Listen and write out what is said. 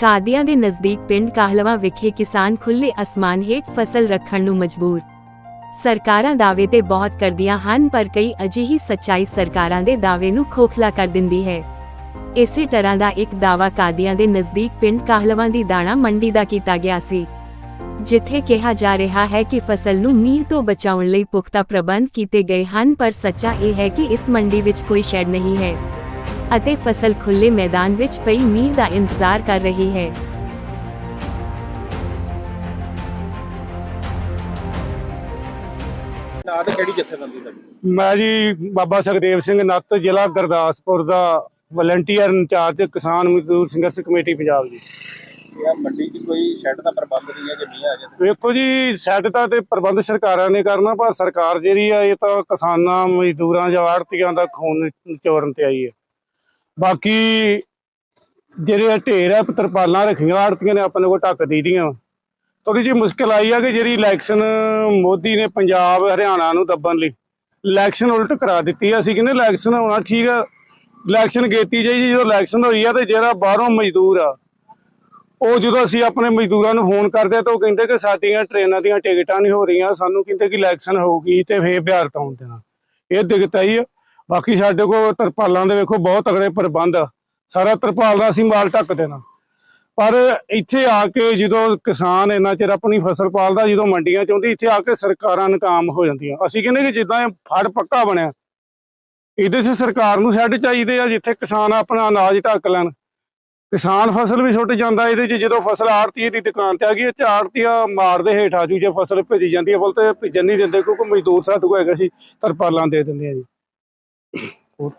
ਕਾਦੀਆਂ ਦੇ ਨਜ਼ਦੀਕ ਪਿੰਡ ਕਾਹਲਵਾ ਵਿਖੇ ਕਿਸਾਨ ਖੁੱਲੇ ਅਸਮਾਨ ਹੇਠ ਫਸਲ ਰੱਖਣ ਨੂੰ ਮਜਬੂਰ। ਸਰਕਾਰਾਂ ਦਾਅਵੇ ਤੇ ਬਹੁਤ ਕਰਦੀਆਂ ਹਨ, ਪਰ ਕਈ ਅਜਿਹੀ ਸੱਚਾਈ ਸਰਕਾਰਾਂ ਦੇ ਦਾਅਵੇ ਨੂੰ ਖੋਖਲਾ ਕਰ ਦਿੰਦੀ ਹੈ। ਇਸੇ ਤਰ੍ਹਾਂ ਦਾ ਇੱਕ ਦਾਵਾ ਕਾਦੀਆਂ ਦੇ ਨਜ਼ਦੀਕ ਪਿੰਡ ਕਾਹਲਵਾ ਦੀ ਦਾਣਾ ਮੰਡੀ ਦਾ ਕੀਤਾ ਗਿਆ ਸੀ, ਜਿੱਥੇ ਕਿਹਾ ਜਾ ਰਿਹਾ ਹੈ ਕਿ ਫਸਲ ਨੂੰ ਮੀਂਹ ਤੋਂ ਬਚਾਉਣ ਲਈ ਪੁਖਤਾ ਪ੍ਰਬੰਧ ਕੀਤੇ ਗਏ ਹਨ, ਪਰ ਸੱਚਾ ਇਹ ਹੈ ਕਿ ਇਸ ਮੰਡੀ ਵਿੱਚ ਕੋਈ ਸ਼ੈੱਡ ਨਹੀਂ ਹੈ। ਅਤੇ ਫਸਲ ਖੁੱਲੇ ਮੈਦਾਨ ਵਿੱਚ ਪਈ ਮੀਂਹ ਦਾ ਇੰਤਜ਼ਾਰ ਕਰ ਰਹੀ ਹੈ। ਨਾਂ ਤੇ ਕਿਹੜੀ ਜਥੇਬੰਦੀ ਦਾ? ਮੈਂ ਜੀ ਬਾਬਾ ਸੁਖਦੇਵ ਸਿੰਘ ਨੱਤ ਜ਼ਿਲ੍ਹਾ ਗੁਰਦਾਸਪੁਰ ਦਾ ਵਲੰਟੀਅਰ ਇੰਚਾਰਜ ਕਿਸਾਨ ਮਜ਼ਦੂਰ ਸੰਘਰਸ਼ ਕਮੇਟੀ ਪੰਜਾਬ ਜੀ। ਇਹ ਮੰਡੀ 'ਚ ਕੋਈ ਸ਼ੈੱਡ ਦਾ ਪ੍ਰਬੰਧ ਨਹੀਂ ਹੈ ਜੇ ਮੀਂਹ ਆ ਜਾਏ ਤਾਂ। ਵੇਖੋ ਜੀ ਸੈੱਟ ਤਾਂ ਤੇ ਪ੍ਰਬੰਧ ਸਰਕਾਰਾਂ ਨੇ ਕਰਨਾ ਪਰ ਸਰਕਾਰ ਜਿਹੜੀ ਆ ਇਹ ਤਾਂ ਕਿਸਾਨਾਂ ਮਜ਼ਦੂਰਾਂ ਜਾਂ ਆੜਤੀਆਂ ਦਾ ਖੂਨ ਨਿਚੋੜਨ ਤੇ ਆਈ ਹੈ। ਬਾਕੀ ਜਿਹੜੇ ਢੇਰ ਆ ਤਰਪਾਲਾਂ ਰੱਖੀਆਂ, ਆੜਤੀਆਂ ਨੇ ਆਪਣੇ ਕੋਲ ਢੱਕ ਦੇ ਥੋੜੀ ਜਿਹੀ ਮੁਸ਼ਕਲ ਆਈ ਆ ਕਿ ਜਿਹੜੀ ਇਲੈਕਸ਼ਨ ਮੋਦੀ ਨੇ ਪੰਜਾਬ, ਹਰਿਆਣਾ ਨੂੰ ਦੱਬਣ ਲਈ ਇਲੈਕਸ਼ਨ ਉਲਟ ਕਰਾ ਦਿੱਤੀ ਅਸੀਂ ਕਹਿੰਦੇ ਇਲੈਕਸ਼ਨ ਹੋਣਾ ਠੀਕ ਆ। ਇਲੈਕਸ਼ਨ ਕੀਤੀ ਜਾਈ ਜਦੋਂ ਇਲੈਕਸ਼ਨ ਹੋਈ ਆ ਤੇ ਜਿਹੜਾ ਬਾਹਰੋਂ ਮਜ਼ਦੂਰ ਆ, ਉਹ ਜਦੋਂ ਅਸੀਂ ਆਪਣੇ ਮਜ਼ਦੂਰਾਂ ਨੂੰ ਫੋਨ ਕਰਦੇ ਆ ਤਾਂ ਉਹ ਕਹਿੰਦੇ ਕਿ ਸਾਡੀਆਂ ਟ੍ਰੇਨਾਂ ਦੀਆਂ ਟਿਕਟਾਂ ਨਹੀਂ ਹੋ ਰਹੀਆਂ, ਸਾਨੂੰ ਕਹਿੰਦੇ ਕਿ ਇਲੈਕਸ਼ਨ ਹੋਊਗੀ ਤੇ ਫੇਰ ਬਿਹਾਰ ਤੋਂ ਆਉਣ ਦੇਣਾ। ਇਹ ਦਿੱਕਤ ਆਈ ਆ। ਬਾਕੀ ਸਾਡੇ ਕੋਲ ਤਰਪਾਲਾਂ ਦੇ ਵੇਖੋ ਬਹੁਤ ਤਗੜੇ ਪ੍ਰਬੰਧ ਆ। ਸਾਰਾ ਤਰਪਾਲ ਦਾ ਅਸੀਂ ਮਾਲ ਢੱਕ ਦੇਣਾ। ਪਰ ਇੱਥੇ ਆ ਕੇ ਜਦੋਂ ਕਿਸਾਨ ਇੰਨਾ ਚਿਰ ਆਪਣੀ ਫਸਲ ਪਾਲਦਾ, ਜਦੋਂ ਮੰਡੀਆਂ ਚ ਆਉਂਦੀ, ਇੱਥੇ ਆ ਕੇ ਸਰਕਾਰਾਂ ਨਾਕਾਮ ਹੋ ਜਾਂਦੀਆਂ। ਅਸੀਂ ਕਹਿੰਦੇ ਕਿ ਜਿੱਦਾਂ ਇਹ ਫੜ ਪੱਕਾ ਬਣਿਆ, ਇਹਦੇ 'ਚ ਸਰਕਾਰ ਨੂੰ ਸੈੱਡ ਚਾਹੀਦੇ ਆ, ਜਿੱਥੇ ਕਿਸਾਨ ਆਪਣਾ ਅਨਾਜ ਢੱਕ ਲੈਣ। ਕਿਸਾਨ ਫਸਲ ਵੀ ਛੁੱਟ ਜਾਂਦਾ, ਇਹਦੇ 'ਚ ਜਦੋਂ ਫਸਲ ਆੜਤੀ ਦੀ ਦੁਕਾਨ ਤੇ ਆ ਗਈ, ਇਹ ਚ ਆੜਤੀਆ ਮਾਰਦੇ ਹੇਠ ਆ ਜੂ। ਜੇ ਫਸਲ ਭੇਜੀ ਜਾਂਦੀ ਹੈ ਬਲ ਤੇ ਭੇਜਣ ਨਹੀਂ ਦਿੰਦੇ, ਕਿਉਂਕਿ ਮਜ਼ਦੂਰ ਸਾਡੇ ਕੋਲ ਹੈਗਾ ਸੀ, ਤਰਪਾਲਾਂ ਦੇ ਦਿੰਦੇ ਆ ਜੀ। por